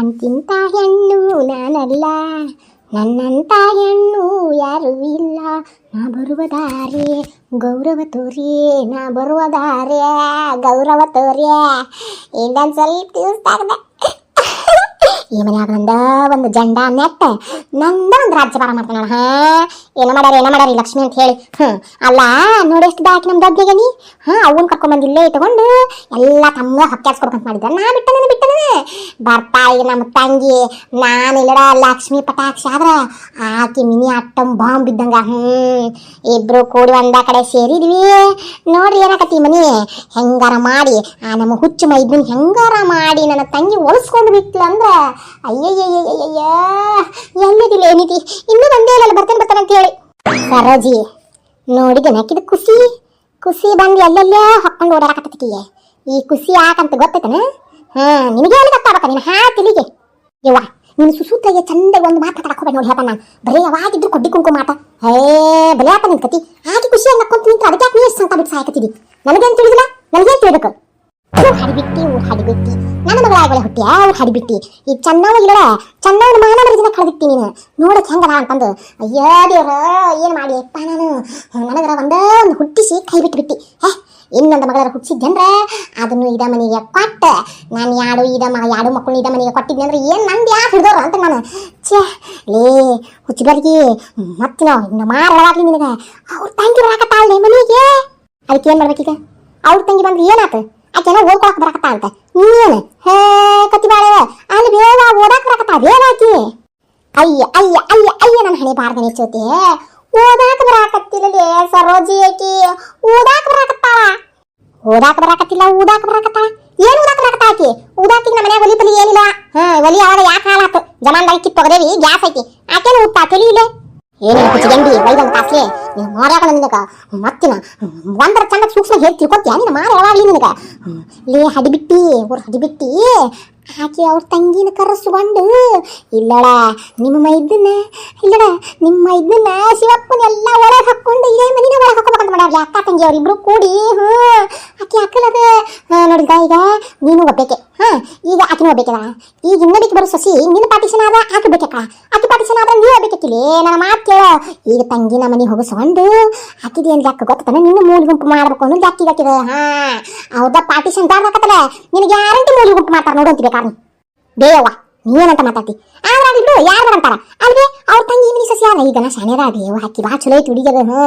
ಅಂತಿಂತ ಹೆಣ್ಣು ನಾನಲ್ಲ, ನನ್ನಂತ ಹೆಣ್ಣು ಯಾರೂ ಇಲ್ಲ. ನಾ ಬರುವ ದಾರಿ ಗೌರವ ತೋರಿ, ನಾ ಬರುವ ದಾರಿ ಗೌರವ ತೋರಿ. ಇನ್ನೊಂದು ಸ್ವಲ್ಪ ದಿವಸ ಈ ಮನ್ಯಾಗ ನಂದ? ಒಂದು ಜಂಡ ನೆಟ್ಟ ನಂದ ಒಂದು ರಾಜ್ಯಭಾರ ಮಾಡ್ತಾನ ಹಾ? ಏನ ಮಾಡ್ಯಾರ ಏನ ಮಾಡ್ಯಾರ ಲಕ್ಷ್ಮಿ ಅಂತ ಹೇಳಿ. ಹ್ಮ್, ಅಲ್ಲ, ನೋಡಿ ಎಷ್ಟು ನಮ್ ದೊಡ್ಡಿಗೆ ನೀ? ಹಾ ಅವನ್ ಕರ್ಕೊಂಡ್ ಬಂದಿಲ್ಲೇ ಇಟ್ಕೊಂಡು ಎಲ್ಲ ತಮ್ಮ ಹೊಕ್ಕಾಡ್ಸ್ಕೊಡ್ಕಂತ ಮಾಡಿದ್ದ ನಾ ಬಿಟ್ಟನ ಬಿಟ್ಟನ? ಬರ್ತಾ ಈಗ ನಮ್ಮ ತಂಗಿ. ನಾನು ಇಲ್ಲಡ ಲಕ್ಷ್ಮಿ ಪಟಾಕ್ಷ ಆದ್ರ ಆಕಿ ಮಿನಿ ಅಟ್ಟಂ ಬಾಂಬ್ ಇದ್ದಂಗ, ಹ್ಮ್? ಇಬ್ರು ಕೂಡಿ ಒಂದ ಕಡೆ ಸೇರಿದ್ವಿ. ನೋಡ್ರಿ ಏನಾಕತಿ ಮನಿ? ಹೆಂಗಾರ ಮಾಡಿ, ಆ ನಮ್ಮ ಹುಚ್ಚು ಮೈದ್ನ ಹೆಂಗಾರ ಮಾಡಿ ನನ್ನ ತಂಗಿ ಒಲಿಸ್ಕೊಂಡು ಬಿಟ್ಲು ಅಂದ್ರ ಅಯ್ಯಯ್ಯಯ್ಯಯ್ಯ ಎಲ್ಲಿದಿಲ್ಲ ಏನಿತಿ ಇನ್ನೂ ಒಂದೇ ಇಲ್ಲ ಬರ್ತೇನೆ ಬರ್ತಾನೆ ಅಂತ ಹೇಳಿ ಸರೋಜಿ ನೋಡಿದೆ ನಕ್ಕಿದ ಖುಷಿ ಖುಷಿ ಬಂದು ಎಲ್ಲೆಲ್ಲೇ ಹಾಕೊಂಡು ಓಡಾಡಕತ್ತಿಗೆ ಈ ಖುಷಿ ಯಾಕಂತ ಗೊತ್ತೈತನ ಹಾ ನಿನಗೆ ಎಲ್ಲಿ ಗೊತ್ತಾಗತ್ತ ನಿನ್ನ ಹಾ ತಿಳಿಗೆ ಯವ್ವ ನೀನು ಸುಸೂತ್ರಾಗೆ ಚಂದ ಒಂದು ಮಾತು ಮಾತಾಡಕ್ಕೆ ನೋಡಿ ಹೇಳ್ತಾನ ಬರೀ ಯಾವಾಗಿದ್ರು ಕೊಡ್ಡಿ ಕುಂಕು ಮಾತ ಹೇ ಬಲೆ ನಿನ್ ಕತಿ ಆಗಿ ಖುಷಿಯಾಗಿ ನಕ್ಕೊಂತ ನಿಂತು ಅದಕ್ಕೆ ನೀ ಎಷ್ಟು ಸಂತ ಬಿಟ್ಟು ಸಾಯಕತ್ತಿದಿ ನನಗೇನು ತಿಳಿದಿಲ್ಲ ನನಗೇನು ತಿಳಿಬೇಕು ಊರ್ ಹಡಿಬಿಟ್ಟಿ ಊರ್ ಹಡಿಬಿಟ್ಟಿ ನನ್ನ ಮಗಳ ಆಗಲೇ ಹುಟ್ಟಿ ಊರ್ ಹಡಿಬಿಟ್ಟಿ ಈ ಚೆನ್ನವ ಇಲ್ಲ ಚೆನ್ನವನ ಮಾನ ಮರದಿನ ಕಳೆದಿಟ್ಟಿ ನೀನು. ನೋಡಕ್ ಹೆಂಗದ ಅಂತಂದು ಅಯ್ಯೋ, ದೇವ್ರ, ಏನು ಮಾಡಿ ಅಪ್ಪ ನಾನು. ನನಗರ ಒಂದೇ ಒಂದು ಹುಟ್ಟಿಸಿ ಕೈ ಬಿಟ್ಟು ಬಿಟ್ಟಿ ಹೇ, ಇನ್ನೊಂದು ಮಗಳ ಹುಟ್ಟಿಸಿದ್ದಂದ್ರೆ ಅದನ್ನು ಇದ ಮನೆಗೆ ಕೊಟ್ಟ. ನಾನು ಯಾಡು ಇದ ಮ, ಯಾಡು ಮಕ್ಕಳು ಇದ ಮನೆಗೆ ಕೊಟ್ಟಿದ್ದೆ ಅಂದ್ರೆ ಏನು ನಂದು ಯಾಕೆ ಹಿಡ್ದವ್ರು ಅಂತ ನಾನು. ಛೇ, ಲೇ ಹುಚ್ಚಿಗರಿಗೆ ಮತ್ತಿನ, ಇನ್ನು ಮಾರವಾಗ್ಲಿ ನಿನಗೆ. ಅವ್ರ ತಂಗಿ ಬರಾಕತ್ತಾಳೆ ಮನೆಗೆ. ಅದಕ್ಕೆ ಏನು ಮಾಡ್ಬೇಕೀಗ? ಅವ್ರ ತಂಗಿ ಬಂದ್ರೆ ಏನಾತು? ಆಕೆನ ಓದ್ಕೊಳಕ್ ಬರಕತ್ತ ಅಂತ. ನೀನು ಹೇ, ಕತ್ತಿ ಬಾಳೆ ಅಲ್ಲಿ ಬೇಗ ಓದಾಕ್ ಬರಕತ್ತ? ಬೇನಾಕಿ ಅಯ್ಯ ಅಯ್ಯ ಅಯ್ಯ ಅಯ್ಯ ನನ್ನ ಹಣೆ ಬಾರ್ದನೆ ಚೋತಿ ಓದಾಕ ಬರಾಕತ್ತಿಲ್ಲಲೇ ಸರೋಜಿ ಆಕಿ? ಓದಾಕ್ ಬರಾಕತ್ತಾಳ? ಓದಾಕ್ ಬರಾಕತ್ತಿಲ್ಲ, ಊದಾಕ ಬರಕತ್ತಾ ಏನ್ ಓದಾಕ್ ಬರಾಕತ್ತ ಆಕಿ? ಊದಾಕಿಗೆ ನಮ್ಮ ಮನ್ಯಾಗ ಒಲಿ ಪಲಿ ಏನಿಲ್ಲ. ಹಾ ಒಲಿ ಅವಾಗ ಯಾಕೆ ಹಾಳಾತು? ಜಮಾನ್ದಾಗ ಕಿತ್ತು ತೊಗದೇವಿ ಗ್ಯಾಸ್ ಐತಿ. ಆಕೆನ ಊದ್ತಾ ತಿಳಿಯಿಲ್ಲ ಏನಿಲ್ಲ ಕುಚಿಗಂಡಿ ವೈದಂತ ಕಾಸ್ಲೆ ಮಾರ್ಯಾಕ ನಿನಗ ಮತ್ತಿನ ಒಂದರ ಚಂದ ಸೂಕ್ಷ್ಮ ಹೇಳಿ ತಿಳ್ಕೊತ್ಯಾ? ನೀನು ಮಾರ ಯಾವಾಗ್ಲಿ ನಿನಗ. ಲೇ ಹಡಿಬಿಟ್ಟಿ ಅವ್ರು ಹಡಿಬಿಟ್ಟಿ. ಆಕೆ ಅವ್ರ ತಂಗಿನ ಕರೆಸ್ಕೊಂಡು, ಇಲ್ಲಡ, ನಿಮ್ಮ ಮೈದನ್ನ ಇಲ್ಲಡ, ನಿಮ್ಮ ಮೈದನ್ನ ಶಿವಪ್ಪನ ಎಲ್ಲ ಒಳಗೆ ಹಾಕೊಂಡು ಇಲ್ಲೇ ಮನಿನ ಒಳಗೆ ಹಾಕೋಬೇಕಂತ ಮಾಡ್ಯಾರ ಅಕ್ಕ ತಂಗಿ ಅವರಿಬ್ರು ಕೂಡಿ, ಹ್ಞೂ. ಆಕೆ ಅಕ್ಕಲದ ನೋಡಿದ ಈಗ? ನೀನು ಒಬ್ಬೇಕೆ. ಹಾ, ಈಗ ಆಕಿನೂ ಒಬ್ಬೇಕದ ಈಗ ಇನ್ನೊಬ್ಬಕ್ಕೆ ಬರೋ ಸಸಿ, ನಿನ್ನ ಪಾರ್ಟಿಷನ್ ಆದ ಆಕೆ ಬೇಕಕ್ಕ ಆಕೆ ಪಾರ್ಟಿಷನ್ ಆದ್ರೆ ನೀವು ಒಬ್ಬೇಕಿಲ್ಲಿ ನನ್ನ ಮಾತು ಕೇಳ. ಈಗ ತಂಗಿನ ಮನೆ ಹೋಗಿಸ್ಕೊಂಡು ಹಾಕಿದಿ ಅಂತ ಲೆಕ್ಕ ಗೊತ್ತನ ನಿನ್ನ ಮೂಲ ಗುಂಪು ಮಾಡಬೇಕು ಅನ್ನೋದು ಯಾಕೆ ಹಾಕಿದ ಹಾ ಹೌದಾ ಪಾರ್ಟಿಷನ್ ದಾರ್ ಹಾಕತ್ತಲ್ಲ, ನಿನಗೆ ಗ್ಯಾರಂಟಿ ಮೂಲ ಗುಂಪು ಮಾಡ್ತಾರೆ ನೋಡು ಕಾರಣ ಬೇಯವ್ವ ನೀನಂತ ಮಾತಾಡ್ತಿ. ಆದ್ರೆ ಅದಿದ್ರು ಯಾರು ಅಂತಾರ ಅಲ್ವೇ, ಅವ್ರ ತಂಗಿ ಮನಿ ಸಸಿ ಆದ ಈಗ ನಾ ಶಾಣ್ಯದ ಬೇವು ಹಾಕಿ ಬಾ ಚಲೋ ಐತಿ ಹುಡುಗದ ಹ್ಞೂ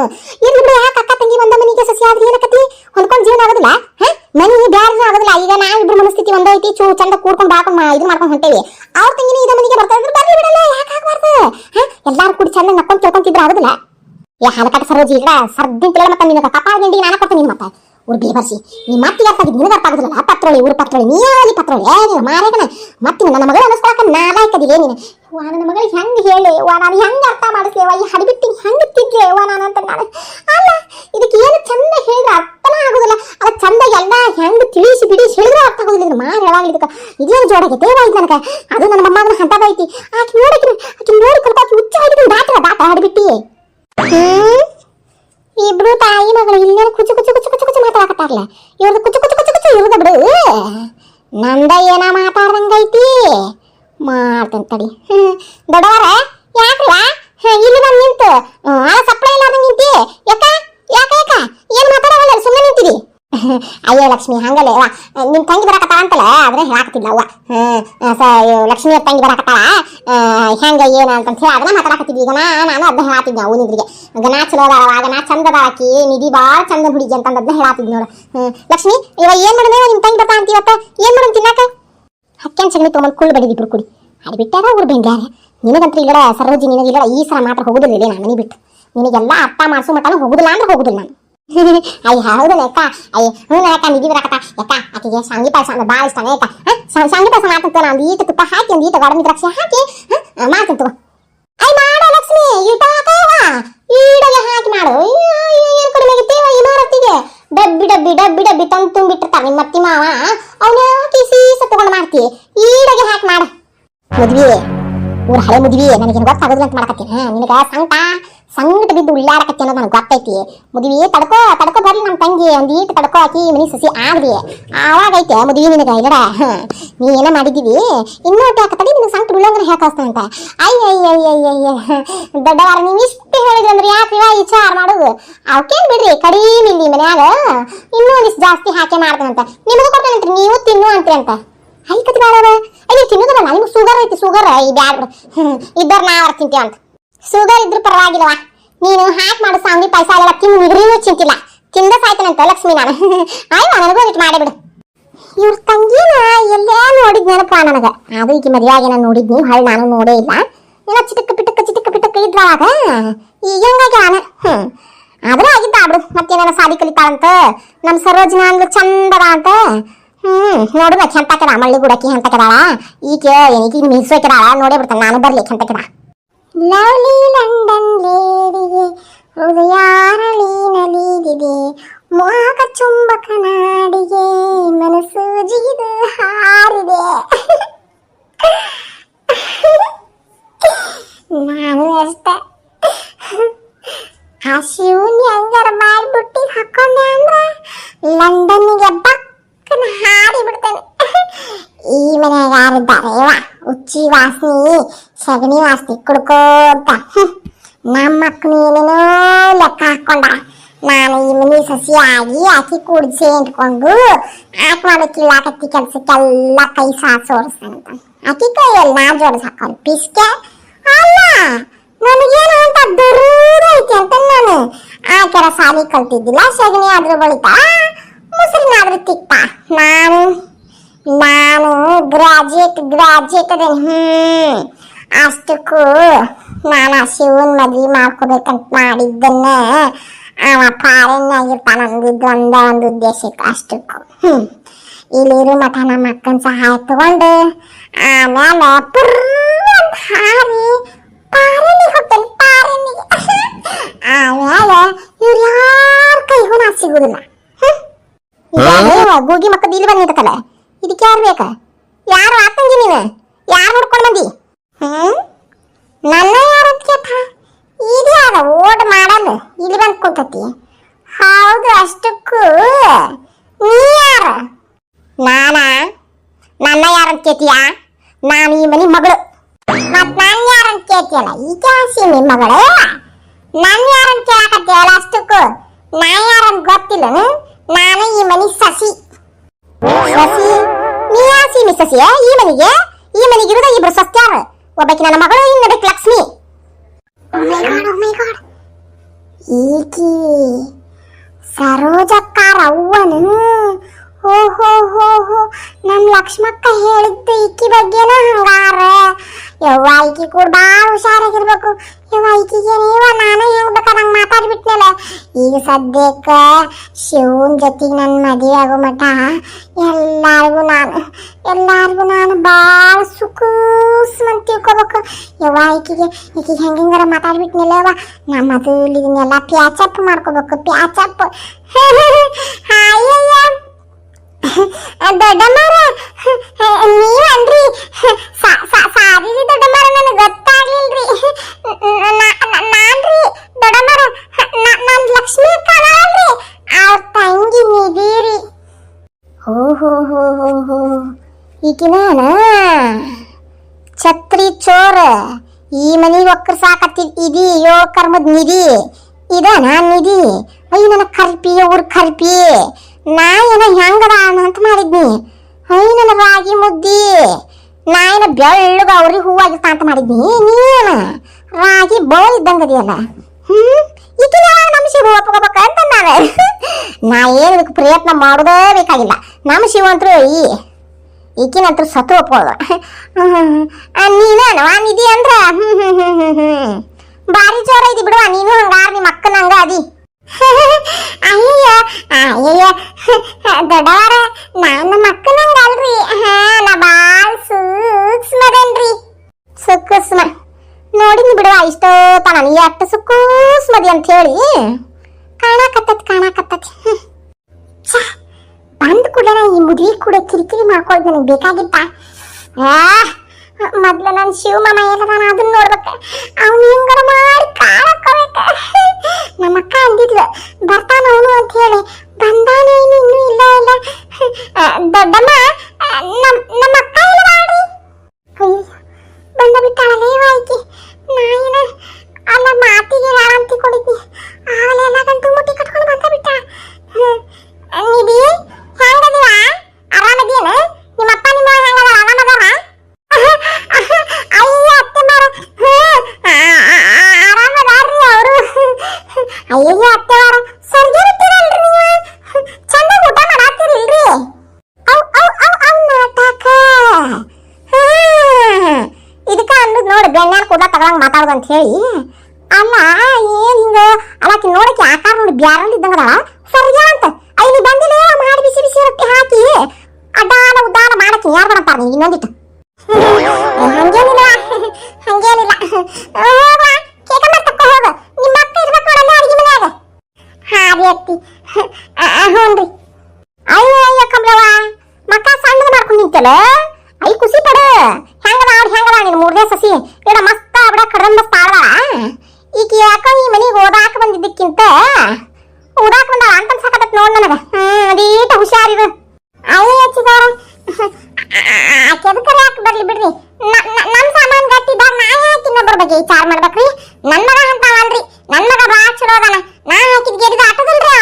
ಇರ್ಲಿ ಬಿಡು, ಯಾಕೆ ಅಕ್ಕ ತಂಗಿ ಒಂದ ಮನಿಗೆ ಸಸಿ ಆದ್ರೆ ಏನಕತಿ ಹೊಂದ್ಕೊಂಡು ಜೀವನ ಆಗೋದಿಲ್ಲ, ಹಾ? ಮನಿ ಬ್ಯಾರ ಆಗೋದಿಲ್ಲ. ಈಗ ನಾವಿಬ್ರು ಮನಸ್ಥಿತಿ ಒಂದೈತಿ ಚೂ ಚಂದ ಕೂಡ್ಕೊಂಡು ಬಾಕೊಂಡು ಇದು ಮಾಡ್ಕೊಂಡು ಹೊಂಟೇವಿ. ಅವ್ರ ತಂಗಿನ ಇದ ಮನಿಗೆ ಬರ್ತಾ ಇದ್ರು ಬರ್ಲಿ ಬಿಡಲ್ಲ, ಯಾಕೆ ಆಗಬಾರ್ದು ಹಾ? ಎಲ್ಲಾರು ಕೂಡಿ ಚಂದ ನಕ್ಕೊಂಡು ಕೇಳ್ಕೊಂತಿದ್ರು ಆಗೋದಿಲ್ಲ. ಯಾ ಹಲಕಟ್ಟ ಸರೋಜಿ ಈಗ ಸರ್ದಿ ತಿಳ ಮತ್ತೆ ನಿನ್ನ ಕಪಾಳ ಗಿಂಡಿ ನಾನು ಕೊಡ್ತೀನಿ ಮತ್ತೆ. ಊರ್ ಬೇಬರ್ಸಿ ನೀ ಮತ್ತೆ ಅರ್ಥ ಆಗಿದ್ದು ನಿನಗೆ ಅರ್ಥ ಆಗುದಿಲ್ಲ ಪತ್ರೊಳಿ ಊರು ಪತ್ರೊಳಿ ನೀ ಅಲ್ಲಿ ಪತ್ರೊಳಿ ಏ ನೀನು ಮಾರೇಗನ ಮತ್ತೆ ನನ್ನ ಮಗಳು ಅನಿಸ್ಕೊಳಕ ನಾಲಾಯ್ಕದಿಲ್ಲ ನೀನು ವಾ ನನ್ನ ಮಗಳಿಗೆ ಹೆಂಗೆ ಹೇಳಿ ವಾ ನಾನು ಹೆಂಗೆ ಅರ್ಥ ಮಾಡಿಸ್ಲೇವ ಈ ಹಡಿಬಿಟ್ಟು ಹೆಂಗೆ ತಿದ್ಲೆ ವಾ ನಾನು ಅಂತ ನಾನು ಅಲ್ಲ ಇದಕ್ಕೆ ಏನು ಚಂದ ಹೇಳಿದ್ರೆ ಅರ್ಥನೇ ಆಗುದಿಲ್ಲ ಅಲ್ಲ ಚಂದ ಎಲ್ಲ ಹೆಂಗೆ ತಿಳಿಸಿ ಬಿಡಿಸಿ ಹೇಳಿದ್ರೆ ಅರ್ಥ ಆಗುದಿಲ್ಲ ಇದು ಮಾರ ಹೇಳಾಗಲಿ ಇದಕ್ಕೆ ಇದೇನು ಜೋಡಾಗೈತೆ ದೇವಾಯ್ತು ನನಗೆ ಅದು ನನ್ನ ಮೊಮ್ಮಗನ ಹಂತದೈತಿ ಆಕೆ ನೋಡಕ್ಕೆ ಆಕೆ ನೋಡಿ ಕಲ್ತ ಆಕೆ ಹುಚ್ಚ ಹಿಡಿದು ದಾಟ ದಾಟ ಹಡಿಬಿಟ್ಟಿ ಹ್ಮ್ ಇಬ್ರು ತಾಯಿ ಮಗಳು ಇಲ್ಲೇನು ಕುಚು ಕುಚು ಕುಚು ಕುಚು ಕುಚು ಮಾತಾಡಕತ್ತಾರಲ್ಲ? ಇವ್ರದ್ದು ಕುಚು ಕುಚು ಕುಚು ಕುಚು ಇವ್ರದ್ದು ಬಿಡು. ನಂದ ಏನ ಮಾತಾಡ್ದಂಗೈತಿ? ಮಾಡ್ತೇನೆ ತಡಿ. ದೊಡ್ಡವರ ಯಾಕ್ರಲ್ಲ ಇಲ್ಲಿ ಬಂದು ನಿಂತು. ಆ ಸಪ್ಲೈ ಇಲ್ಲಾರ್ದಂಗ ನಿಂತಿ? ಯಾಕ? ಯಾಕ ಯಾಕ? ಏನ್ ಮಾತಾಡವಲ್ಲ ಸುಮ್ಮನೆ ನಿಂತಿದಿ? ಅಯ್ಯೋ ಲಕ್ಷ್ಮಿ, ಹಂಗಲ್ಲ ನಿಮ್ ತಂಗಿ ಬರಕತ್ತಾಳ ಅಂತಲ್ಲ ಅದನ್ನ ಹೇಳಾಕತ್ತಿಲ್ಲ ಅವ್ವ. ಲಕ್ಷ್ಮಿ ಅವ್ರ ತಂಗಿ ಬರಕತ್ತಾಳ ಹೆಂಗ ಏನ ಅಂತ ಹೇಳಿ ಅದನ್ನ ಮಾತಾಡಕತ್ತಿದ್ವಿ. ಈಗ ನಾನು ಅದನ್ನ ಹೇಳಾತಿದ್ದೆ ಅವನಿದ್ರಿಗೆ ಈಗ ನಾ ಚಲೋ ಅದಾಳ ಅವಾಗ, ನಾ ಚಂದ ಬಾಕಿ ನಿಧಿ ಭಾಳ ಚಂದ ಹುಡುಗಿ ಅಂತ ಅದನ್ನ ಹೇಳಾತಿದ್ ನೋಡ. ಲಕ್ಷ್ಮಿ, ಇವ ಏನ್ ಮಾಡೋಣ ನಿಮ್ ತಂಗಿ ಬರ್ತಾ ಅಂತ ಇವತ್ತ ಏನ್ ಮಾಡೋಣ ತಿನ್ನಾಕ? ಹಕ್ಕನ್ ಸಗಣಿ ತೊಗೊಂಡ್ ಕುಳ್ಳು ಬಡಿದಿ ಇಬ್ರು ಕುಡಿ. ಅದು ಬಿಟ್ಟಾರ ಊರು ಬೆಂಗ್ಯಾರ. ನಿನಗಂತ್ರ ಇಲ್ಲಡ, ಸರೋಜಿ ನಿನಗೆ ಇಲ್ಲಡ ಈ ಸಲ ಮಾತ್ರ ಹೋಗುದಿಲ್ಲ ಇಲ್ಲಿ ನಾನು ಮನೆ ಬಿಟ್ಟು. ನಿನಗೆಲ್ಲ ಅರ್ಥ ಮಾಡಿಸೋ ಮಟ್ಟನೂ ಹೋಗುದಿಲ್ಲ ಅಂದ್ರೆ ಹೋಗುದಿಲ್ಲ ನಾನು. ಅಯ್ಯ ಹೌದಲ್ಲ ಅಕ್ಕ ಅಯ್ಯ, ಹ್ಞೂ ಅಕ್ಕ ನಿಧಿ ಬರಕತ್ತ. ಅಕ್ಕ ಆಕೆಗೆ ಶಾಂಗಿ ಪಾಯಸ ಅಂದ್ರೆ ಭಾಳ ಇಷ್ಟ ಅಕ್ಕ ಹಾ ಶಾಂಗಿ ಪಾಯಸ ಮಾಡ್ತಂತ ನಾನು ಈಟ ತುಪ್ಪ ಹಾಕಿ, ಒಂದು ಈಟ ಗಡಮಿ ದ್ರಾಕ್ಷಿ ಹಾಕಿ ತಗೋ ಅಯ್ಯ ಮಾಡ ಲಕ್ಷ್ಮಿ, ಈಟ ಹಾಕವ ಈಡಗೆ ಹಾಕಿ ಮಾಡು. ಏನ್ ಕಡಿಮೆ ಆಗಿತ್ತೇವ ಈ ಮಾರತ್ತಿಗೆ. ಡಬ್ಬಿ ಡಬ್ಬಿ ಡಬ್ಬಿ ಡಬ್ಬಿ ತಂದು ತುಂಬಿಟ್ಟಿರ್ತಾರೆ ನಿಮ್ಮ ಅತ್ತಿ ಮಾವ. ಅವನ ಹಾಕಿ ಸೀಸ ತಗೊಂಡು ಮಾಡ್ತಿ? ಈಡಗೆ ಹಾಕಿ ಮಾಡು. ಮದ್ವಿ ಊರ ಹಳೆ ಮದ್ವಿ ನನಗೇನು ಗೊತ್ತಾಗೋದಿಲ್ಲ ಅಂತ ಮಾಡಕತ್ತೀನಿ ನಿನಗ ಸಂಗಟ ಬಿದ್ದು ಉಳ್ಳಾಡಕತ್ತಿ ಅನ್ನೋದು ನನಗೆ ಗೊತ್ತೈತಿ. ಮದುವೆ, ತಡ್ಕೋ ತಡ್ಕೋ ಬರ್ಲಿ ನಮ್ಮ ತಂಗಿ. ಒಂದು ಈಟ್ ತಡ್ಕೋ ಹಾಕಿ ಮನಿ ಸಸಿ ಆಗ್ಲಿ ಆವಾಗೈತೆ ಮದುವೆ ನಿನಗೆ ಇಲ್ಲಡ ನೀ ಏನ ಮಾಡಿದ್ದೀವಿ? ಇನ್ನೂ ಹಾಕತ್ತಡಿ ನಿನಗೆ ಸಂಕಟ ಬೀಳಂದ್ರೆ ಹಾಕಸ್ತಾನಂತ ಅಯ್ಯ ಅಯ್ಯ ಅಯ್ಯ ಅಯ್ಯ ದೊಡ್ಡವಾರ, ನೀವು ಇಷ್ಟು ಹೇಳಿದ್ರಿ ಅಂದ್ರೆ ಯಾಕೆ ವಿಚಾರ ಮಾಡೋದು? ಅವಕೇನು ಬಿಡ್ರಿ, ಕಡಿಮೆ ಇಲ್ಲಿ ಮನ್ಯಾಗ. ಇನ್ನೂ ಒಂದಿಷ್ಟು ಜಾಸ್ತಿ ಹಾಕಿ ಮಾಡ್ತಾನಂತ ನಿಮಗೂ ಕೊಡ್ತಾನಂತ್ರಿ ನೀವು ತಿನ್ನು ಅಂತ್ರಿ ಅಂತ. ಐ ಕತಿ ಬಾಳವ ತಿನ್ನೋದಲ್ಲ ನಿಮ್ಗೆ ಶುಗರ್ ಐತಿ ಶುಗರ್ ಈ ಬ್ಯಾಡ್ ಇದ್ದವ್ರು ನಾವು ಅಂತ ಶುಗರ್ ಇದ್ರೂ ಪರವಾಗಿಲ್ಲವ? ನೀನು ಹ್ಯಾಕ್ ಮಾಡೋ ಸಾಂಗಿ ಪೈಸಾ ಎಲ್ಲ ತಿನ್ನು ನಿಗ್ರಿನೂ ಚಿಂತಿಲ್ಲ. ತಿಂದ ಸಾಯ್ತಾನಂತ ಲಕ್ಷ್ಮಿ ನಾನು. ಆಯ್ವ ನನಗೂ ಮಾಡಿ ಬಿಡು. ಇವ್ರ ತಂಗಿನ ಎಲ್ಲೇ ನೋಡಿದ್ ನೆನಪ ನನಗೆ. ಅದು ಈಗ ಮದುವೆಯಾಗಿ ನಾನು ನೋಡಿದ್ನಿ ಹೊಳ್ ನಾನು ನೋಡೇ ಇಲ್ಲ. ಏನೋ ಚಿಟಕ ಪಿಟಕ, ಚಿಟಕ ಪಿಟಕ್ ಇದ್ರಾಗ ಈಗ ಹೆಂಗಾಗಿ ನಾನು ಹ್ಮ್. ಆದ್ರೆ ಆಗಿದ್ದ ಬಿಡು ಮತ್ತೇನ ಸಾಲಿ ಕಲಿತಾಳಂತ. ನಮ್ ಸರೋಜನ ಅಂದ್ಲು ಚಂದದ ಅಂತ. ಹ್ಮ್ ನೋಡ್ಬೇಕು ನಾ ಕೆಂತಕದ ಮಳ್ಳಿ ಗುಡಕಿ ಈಕೆ ಏನಕ್ಕೆ ಮೀಸೋಕಿದಾಳ ನೋಡೇ ಬಿಡ್ತಾನೆ, ನಾನು ಬರ್ಲಿ ಕೆಂತಕದ ಲವ್ಲಿ ಲಂಡನ್ ಲೇಡಿಗೆ ಹೃದಯಾರಳಿ ನಲಿದಿದೆ ಮೋಹಕ ಚುಂಬಕ ನಾಡಿಗೆ ಮನಸ್ಸು ಜಿಗಿದು ಹಾರಿದೆ ನಾನು ಅಷ್ಟೆ ಆ ಶಿವನ್ ಹೆಂಗಾರ ಮಾಡಿಬಿಟ್ಟು ಹಾಕೊಂಡೆ ಅಂದ್ರ ಲಂಡನ್ನಿಗೆ ಬಕ್ಕನ ಹಾರಿ ಬಿಡ್ತೇನೆ ಈ ಮನ್ಯಾಗ ಯಾರಿದ್ದಾರೆ ವಾ ಉಚ್ಚಿ ವಾಸನಿ, ಸಗಣಿ ವಾಸನಿ ಕುಡ್ಕೋತ. ನಮ್ಮ ಮಕ್ಕಳೇನೇನೋ ಲೆಕ್ಕ ಹಾಕೊಂಡ. ನಾನು ಈ ಮನಿ ಸಸಿ ಆಗಿ ಆಕಿ ಕೂಡ್ಸಿ ಅಂಟ್ಕೊಂಡು ಆಟ ಮಾಡೋಕ್ಕಿಲ್ಲ ಕತ್ತಿ ಕೆಲಸಕ್ಕೆಲ್ಲ ಕೈ ಸಾಸು ಓಡಿಸ್ತಾನಂತ ಆಕಿ ಕೈಯಲ್ಲಿ ನಾ ಜೋಡಿಸ್ ಹಾಕೊಂಡು ಪಿಸ್ಕೆ? ಅಲ್ಲ, ನನಗೇನು ಅಂತ ದೂರ ಐತಿ ಅಂತ ನಾನು. ಆಕೆರ ಸಾಲಿ ಕಲ್ತಿದ್ದಿಲ್ಲ, ಸಗಣಿ ಆದ್ರೂ ಬಳಿತಾ, ಮುಸ್ರಿನಾದ್ರೂ ತಿಕ್ತ. ನಾನು ನಾನು ಗ್ರಾಜುಯೇಟ್ ಗ್ರಾಜುಯೇಟ್ ಅದೇನಿ ಹ್ಮ್. ಅಷ್ಟಕ್ಕೂ ನಾನು ಆ ಶಿವನ್ ಮದ್ವೆ ಮಾಡ್ಕೋಬೇಕಂತ ಮಾಡಿದ್ದನ್ನ ಅವ ಫಾರಿನ್ ಆಗಿರ್ತಾನ ಅಂದಿದ್ದು ಒಂದ ಒಂದು ಉದ್ದೇಶಕ್ಕೆ ಅಷ್ಟಕ್ಕೂ. ಹ್ಮ್. ಇಲ್ಲಿರು ಮಠ ನಮ್ಮ ಅಕ್ಕನ ಸಹಾಯ ತಗೊಂಡು ಆಮೇಲೆ ಅಂತ ಹಾರಿ ಪಾರನಿಗೆ ಹೋಗ್ತೇನೆ ಪಾರನಿಗೆ ಆಮೇಲೆ ಇವ್ರು ಯಾರ ಕೈಗೂ ನಾ ಸಿಗುದಿಲ್ಲ ಗೂಗಿ ಮಕ್ಕಳು ಇಲ್ಲಿ ಬಂದಿರ್ತಲ್ಲ ಇದಕ್ಕೆ ಯಾರು ಬೇಕ? ಯಾರು ಆತಂಗಿ ನೀನು? ಯಾರು ನೋಡ್ಕೊಂಡು ಬಂದಿ? ನನ್ನ ಯಾರು ಅಂತ ಇದೇ ಯಾರ ಓಡ್ ಮಾಡಲ್ಲ ಇಲ್ಲಿ ಬಂದು ಕುಂತತಿ. ಹೌದು, ಅಷ್ಟಕ್ಕೂ. ನೀ ಯಾರ? ನಾನಾ? ನನ್ನ ಯಾರಂತ ಕೇತಿಯಾ ನಾನು ಈ ಮನಿ ಮಗಳು. ಮತ್ ನಾನು ಯಾರಂತ ಕೇತಿಯಲ್ಲ ಈಗ ಹಸಿ ಮಗಳು? ಮಗಳೇ ಯಾರು ಅಂತ ಕೇಳಕತ್ತೀಯಲ್ಲ ಅಷ್ಟಕ್ಕೂ? ನಾ ಯಾರಂತ ಗೊತ್ತಿಲ್ಲ ನಾನು ಈ ಮನಿ ಸಸಿ. ಸಸಿ? ನೀ ಯಾ ಸೀಮಿ ಸಸಿಯ ಈ ಮನೆಗೆ? ಈ ಮನೆಗೆ ಇರುದ ಇಬ್ರು ಸಸ್ಯಾರ. ಒಬ್ಬಾಕಿ ನನ್ನ ಮಗಳು, ಇನ್ನೊಬ್ಬಾಕಿ ಲಕ್ಷ್ಮಿ. Oh oh. ಈಕಿ ಸರೋಜಕ್ಕಾರ ಅವ್ವನು ಹೋ ಹೋ ಹೋ ನಮ್ಮ ನಮ್ ಲಕ್ಷ್ಮಕ್ಕ ಹೇಳಿದ್ದು ಈಕಿ ಬಗ್ಗೆನ ಹಂಗಾರ. ಯವ್ವ, ಈಕಿ ಕೂಡ ಭಾಳ ಹುಷಾರಾಗಿರ್ಬೇಕು. ಯವ್ವ, ಈಕಿಗೆ ನೀವ, ನಾನೇ ಮಾತಾಡಿ ಮಾತಾಡ್ಬಿಟ್ನಲ್ಲ. ಈಗ ಸದ್ಯಕ್ಕ ಶಿವನ ಜೊತೆಗೆ ನನ್ನ ಮದುವೆ ಆಗೋ ಮಠ. ಎಲ್ಲಾರ್ಗು ನಾನು ಎಲ್ಲಾರ್ಗು ನಾನು ಭಾಳ ಸುಖೂಸ್ಮಂತ ತಿಳ್ಕೊಬೇಕು. ಯವ್ವ, ಈಕಿಗೆ ಈಕಿಗೆ ಹೆಂಗಿಂಗಾರ ಮಾತಾಡ್ಬಿಟ್ನಲ್ಲ ಯವ್ವ. ನಮ್ಮ ಮದುವೆ ಇದನ್ನೆಲ್ಲ ಪ್ಯಾಚಪ್ ಮಾಡ್ಕೋಬೇಕು, ಪ್ಯಾಚಪ್. ಹಾಯಯ್ಯ ದೊಡ್ಡಮ್ಮರ ನೀವನ್ರಿ ಸಾರಿ ದೊಡ್ಡಮ್ಮರ ನನಗೆ ಗೊತ್ತಾಗ್ಲಿಲ್ರಿ. ನಾನ್ರಿ. ದೊಡ್ಡಮ್ಮರ ನಾನು ಲಕ್ಷ್ಮಿ ಅಲ್ರಿ ಅವ್ರ ತಂಗಿ ನಿಧಿರಿ. ಹೋ ಹೋ ಹೋ ಹೋ ಹೋ. ಈಕಿನ ಛತ್ರಿ ಚೋರ. ಈ ಮನಿ ಒಕ್ಕರ್ ಸಾಕತ್ತಿ ಇದಿ, ಯೋ ಕರ್ಮದ ನಿಧಿ. ಇದನ ನಿಧಿ. ಅಯ್ಯ, ನನ್ನ ಕರ್ಪಿ ಊರ್ ಕರ್ಪಿ. ನಾ ಏನ ಹೆಂಗದ ಅಂತ ಮಾಡಿದ್ನಿ. ಹೈನನ ರಾಗಿ ಮುದ್ದಿ. ನಾಯಿನ ಬೆಳ್ಳಗ ಅವ್ರಿಗೆ ಹೂವಾಗಿರ್ತ ಅಂತ ಮಾಡಿದ್ನಿ. ನೀನ ರಾಗಿ ಬೋಲ್ ಇದ್ದಂಗದಿಯಲ್ಲ ಹ್ಮ್? ಈಕಿನ ನಮ್ಮ ಶಿವ ಒಪ್ಕೋಬೇಕ ಅಂತ ನಾನು ನಾ ಏನು ಇದಕ್ಕೆ ಪ್ರಯತ್ನ ಮಾಡೋದೇ ಬೇಕಾಗಿಲ್ಲ. ನಮ್ಮ ಶಿವಂತರು ಈ ಈಕಿನಂತೂ ಸತ್ತು ಒಪ್ಕೊಳ್ಳೋದು ನೀನೇನು ನಿಧಿ ಅಂದ್ರ? ಹ್ಮ್ ಹ್ಮ್ ಹ್ಮ್ ಹ್ಮ್ ಹ್ಮ್. ಭಾರಿ ಜೋರ ಐತಿ ಬಿಡುವ ನೀನು ಹಂಗಾರ ನಿಮ್ಮ ಅಕ್ಕನ ಹಂಗ ಅದಿ. ದೊಡ್ಡವರ ನನ್ನ ಮಕ್ಕನಂಗಲ್ರಿ ಹಾ, ನಾ ಬಾಳ್ ಸೂಕ್ಷ್ಮದನ್ರಿ. ಸುಕ್ಕಸ್ಮ ನೋಡಿನ ಬಿಡುವ ಇಷ್ಟೋ ನನಗೆ ಅಷ್ಟು ಸೂಕ್ಷ್ಮದಿ ಅಂತ ಹೇಳಿ. ಕಾಣಾಕತ್ತತ್ ಕಾಣಾಕತ್ತತ್. ಬಂದ ಕೂಡಲೇ ಈ ಮುದ್ರಿ ಕೂಡ ಕಿರಿಕಿರಿ ಮಾಡ್ಕೊಳ್ಳೋದು ನನಗೆ ಬೇಕಾಗಿತ್ತ? ಮೊದ್ಲು ನಾನು ಶಿವಮಾಮ ಎಲ್ಲದಾನ ಅದನ್ನ ನೋಡ್ಬೇಕು. ಅವನು ಹೆಂಗಾರ ಮಾಡಿ ಕಾಳಕ್ಕೋಬೇಕು ನಮ್ಮ ಅಕ್ಕ ಅಂದಿದ್ಲು, ಬರ್ತಾನ ಅವನು ಅಂತ ಹೇಳಿ. ಅಲ್ಲ ಏನ್ ಹಿಂಗ ಅಲಾಕಿ ನೋಡಕ್ಕೆ ಆಕಾರ ನೋಡಿ ಬ್ಯಾರಲ್ ಇದ್ದಂಗದ ಸರಿಯ ಅಂತ ಐದು ಬಂದಿಲ್ಲ ಮಾಡಿ ಬಿಸಿ ಬಿಸಿ ರೊಟ್ಟಿ ಹಾಕಿ ಅಡ್ಡಾನ ಉದ್ದಾನ ಮಾಡಕ್ಕೆ ಯಾರು ಮಾಡ್ತಾರ ನೀ ಇನ್ನೊಂದಿಟ್ಟು. ಹಂಗೇನಿಲ್ಲ. ಹಂಗೇನಿಲ್ಲ. ಹೋಗ. ಕೇಕ ಅತ್ತಿ. ಅಯ್ಯೋ, ಅಯ್ಯ, ಕಮಲವ್ವ. ಮಕ್ಕ ಸಣ್ಣದ ಮಾಡ್ಕೊಂಡು ಐ ಖುಷಿ ಪಡು. ಹೆಂಗದ ಅವ್ರು ಹೆಂಗದ ನಿನ್ ಮೂರನೇ ಸಸಿ? ಇಡ ಮಸ್ತ ಬಿಡ ಕಡಂಬ ತಾಳದ ಈಗ ಯಾಕ ಈ ಮನೆಗೆ ಓದಾಕ ಬಂದಿದ್ದಕ್ಕಿಂತ ಓದಾಕ ಬಂದಾಳ ಅಂತ ಸಾಕತ್ ನೋಡ್ ನನಗ. ಹ್ಮ್, ಅದೀಟ ಹುಷಾರಿರು ಅಯ್ಯ ಹಚ್ಚಿದಾರ ಕೆದಕರ ಯಾಕೆ ಬರ್ಲಿ ಬಿಡ್ರಿ. ನಮ್ ಸಾಮಾನ್ ಗಟ್ಟಿದಾಗ ನಾ ಯಾಕೆ ಇನ್ನೊಬ್ಬರ ಬಗ್ಗೆ ವಿಚಾರ ಮಾಡ್ಬೇಕ್ರಿ. ನನ್ನ ಮಗ ಅಂತಾವಲ್ರಿ ನನ್ನ ಮಗ ಬಾ ಚಲೋ ಅದಾನ. ನಾ ಹಾಕಿದ್ ಗೆರಿದ ಆಟದಲ್ರಿ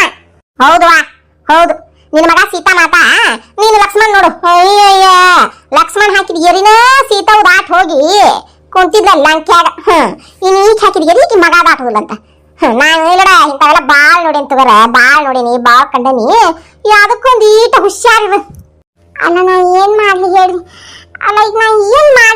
ಅವ. ಹೌದು ನಿನ್ನ ಮಗ ಸೀತಾ ಮಾತಾ ನೀನು ಲಕ್ಷ್ಮಣ್ ನೋಡು ಅಯ್ಯಯ್ಯ ಲಕ್ಷ್ಮಣ್ ಹಾಕಿದ ಗೆರಿನ ಸೀತಾ ದಾಟ್ ಹೋಗಿ ಕುಂತಿದ್ಲಲ್ಲ ಲಂಕ್ಯಾಗ ಹ್ಮ್ ಇನ್ ಈಚ್ ಹಾಕಿದ ಗೆರಿ ಈಕಿ ಅಂತ ನಾನು ಹೇಳಡ ಇಂಥವೆಲ್ಲ ಬಾಳ್ ನೋಡಿ ಅಂತಗರ ಬಾಳ್ ನೋಡಿನಿ, ಬಾಳ್ ಕಂಡನಿ. ಯಾವ್ದಕ್ಕೊಂದು ಈಟ ಹುಷಾರಿರು. ಅಲ್ಲ, ನಾ ಏನ್ ಮಾಡಲಿ ಹೇಳಿ. ಅಲ್ಲ, ಈಗ ನಾ ಏನ್ ಮಾಡಿದ್ರೆ